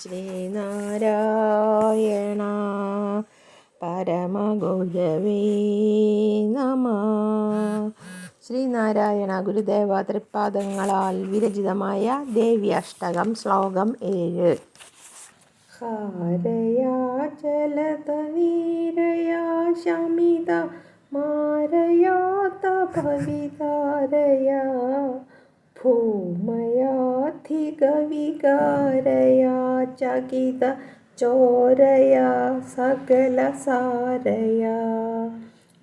ശ്രീനാരായണ പരമഗുരവേ നമ. ശ്രീനാരായണ ഗുരുദേവ തൃപ്പാദങ്ങളാൽ വിരചിതമായ ദേവി അഷ്ടകം ശ്ലോകം ഏഴ്. ഹാരയാ ചലത വീരയാ ശമിത മാരയാ തപവിതാരയാ ഭൂമയാധികവികാരയാ ചകിത ചോരയാ സകലസാരയാ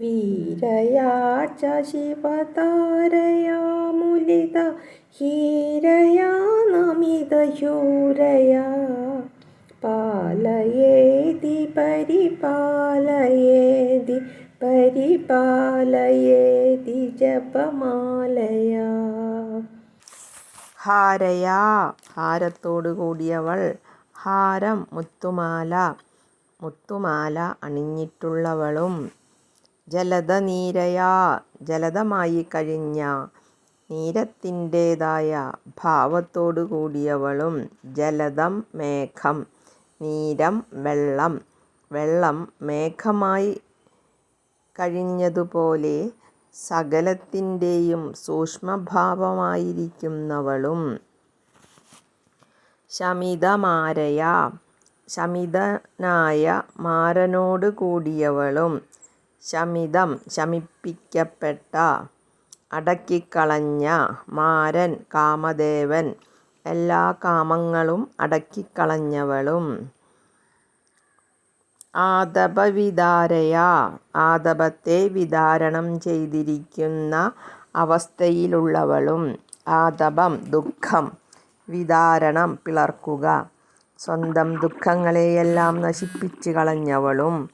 വീരയാ ച ശിവതാരയാ മുലിത ഹീരയാ നമിതയൂരയാ. പാലയേതി പരിപാലയേതി പരിപാലയേതി ജപമാലയാ. ഹാരയാ. ഹാരത്തോടു കൂടിയവൾ. ഹാരം മുത്തുമാല. മുത്തുമാല അണിഞ്ഞിട്ടുള്ളവളും. ജലത നീരയാ ജലതമായി കഴിഞ്ഞ നീരത്തിന്റേതായ ഭാവത്തോടു കൂടിയവളും. ജലതം മേഘം. നീരം വെള്ളം. വെള്ളം മേഘമായി കഴിഞ്ഞതുപോലെ സകലത്തിന്റെയും സൂക്ഷ്മഭാവമായിരിക്കുന്നവളും. ശമിതമാരയ ശമിതനായ മാരനോട് കൂടിയവളും ശമിതം ശമിപ്പിക്കപ്പെട്ട അടക്കിക്കളഞ്ഞ മാരൻ കാമദേവൻ എല്ലാ കാമങ്ങളും അടക്കിക്കളഞ്ഞവളും. ആതപവിതാരയ ആതപത്തെ വിതാരണം ചെയ്തിരിക്കുന്ന അവസ്ഥയിലുള്ളവളും ആതപം ദുഃഖം വിതാരണം പിളർക്കുക. സ്വന്തം ദുഃഖങ്ങളെയെല്ലാം നശിപ്പിച്ച് കളഞ്ഞവളും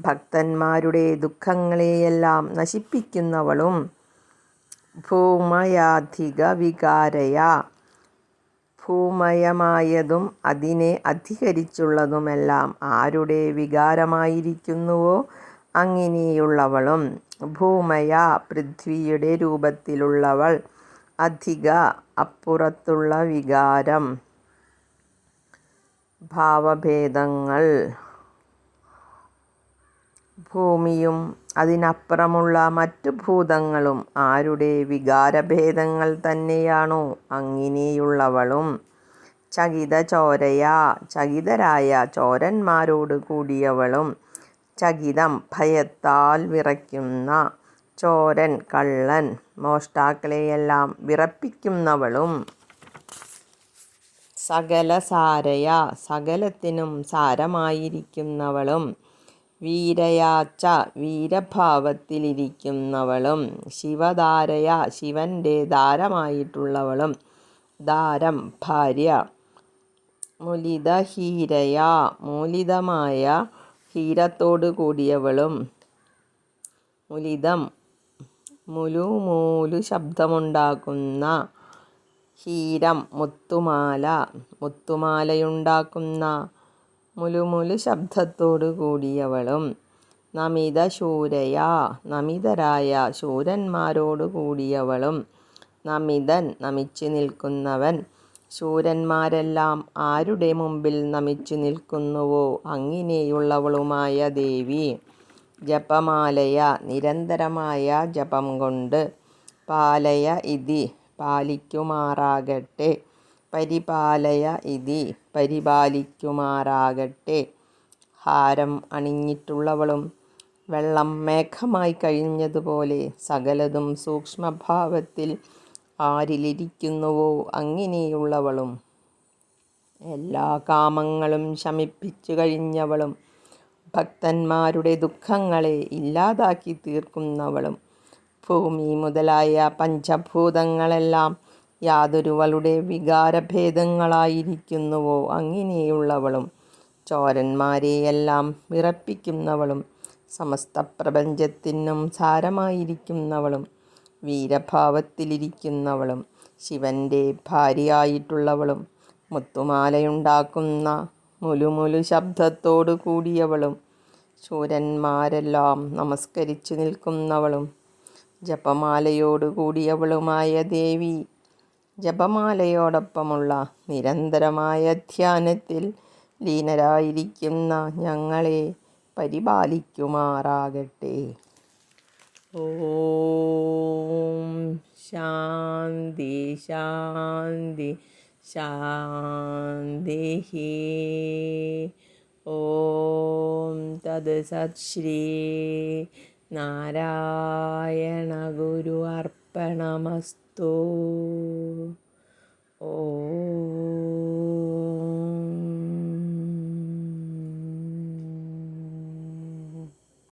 ഭക്തന്മാരുടെ ദുഃഖങ്ങളെയെല്ലാം നശിപ്പിക്കുന്നവളും ഭൂമയാധിക വികാരയ. ഭൂമയമായതും അതിനെ അധികരിച്ചുള്ളതുമെല്ലാം ആരുടെ വികാരമായിരിക്കുന്നുവോ അങ്ങനെയുള്ളവളും ഭൂമയ പൃഥ്വിയുടെ രൂപത്തിലുള്ളവൾ അധിക അപ്പുറത്തുള്ള വികാരം ഭാവഭേദങ്ങൾ ഭൂമിയും അതിനപ്പുറമുള്ള മറ്റു ഭൂതങ്ങളും ആരുടെ വികാരഭേദങ്ങൾ തന്നെയാണോ? അങ്ങനെയുള്ളവളും ചകിത ചോരയാ ചകിതരായ ചോരന്മാരോട് കൂടിയവളും ചകിതം ഭയത്താൽ വിറയ്ക്കുന്ന ചോരൻ കള്ളൻ മോഷ്ടാക്കളെയെല്ലാം വിറപ്പിക്കുന്നവളും സകല സാരയ സകലത്തിനും സാരമായിരിക്കുന്നവളും വീരയാച്ച വീരഭാവത്തിലിരിക്കുന്നവളും ശിവധാരയ ശിവന്റെ ധാരമായിട്ടുള്ളവളും ദാരം ഭാര്യ മുലിതഹീരയ മൂലിതമായ ഹീരത്തോടു കൂടിയവളും മുലിതം മുലുമൂലു ശബ്ദമുണ്ടാക്കുന്ന ഹീരം മുത്തുമാല മുത്തുമാലയുണ്ടാക്കുന്ന മുലുമുലു ശബ്ദത്തോടു കൂടിയവളും നമിത ശൂരയാ നമിതരായ ശൂരന്മാരോടു കൂടിയവളും നമിതൻ നമിച്ചു നിൽക്കുന്നവൻ ശൂരന്മാരെല്ലാം ആരുടെ മുമ്പിൽ നമിച്ചു നിൽക്കുന്നുവോ അങ്ങനെയുള്ളവളുമായ ദേവി. ജപമാലയ നിരന്തരമായ ജപം കൊണ്ട് പാലയ ഇതി പാലിക്കുമാറാകട്ടെ. പരിപാലയ ഇതി. പരിപാലിക്കുമാറാകട്ടെ. ഹാരം അണിഞ്ഞിട്ടുള്ളവളും വെള്ളം മേഘമായി കഴിഞ്ഞതുപോലെ സകലതും സൂക്ഷ്മഭാവത്തിൽ ആരിലിരിക്കുന്നുവോ അങ്ങനെയുള്ളവളും. എല്ലാ കാമങ്ങളും ശമിപ്പിച്ചു കഴിഞ്ഞവളും ഭക്തന്മാരുടെ ദുഃഖങ്ങളെ ഇല്ലാതാക്കി തീർക്കുന്നവളും. ഭൂമി മുതലായ പഞ്ചഭൂതങ്ങളെല്ലാം യാതൊരുവളുടെ വികാരഭേദങ്ങളായിരിക്കുന്നുവോ? അങ്ങനെയുള്ളവളും ചോരന്മാരെയെല്ലാം വിറപ്പിക്കുന്നവളും സമസ്ത പ്രപഞ്ചത്തിനും സാരമായിരിക്കുന്നവളും വീരഭാവത്തിലിരിക്കുന്നവളും ശിവന്റെ ഭാര്യയായിട്ടുള്ളവളും മുത്തുമാലയുണ്ടാക്കുന്ന മുലുമുലു ശബ്ദത്തോടു കൂടിയവളും ശൂരന്മാരെല്ലാം നമസ്കരിച്ചു നിൽക്കുന്നവളും ജപമാലയോടു കൂടിയവളുമായ ദേവി ജപമാലയോടൊപ്പമുള്ള നിരന്തരമായ ധ്യാനത്തിൽ ലീനരായിരിക്കുന്ന ഞങ്ങളെ പരിപാലിക്കുമാറാകട്ടെ. ഓം ശാന്തി ശാന്തി ശാന്തി ഓം തത് സത് ശ്രീ നാരായണ ഗുരു അർപ്പണമസ്തു ഓം.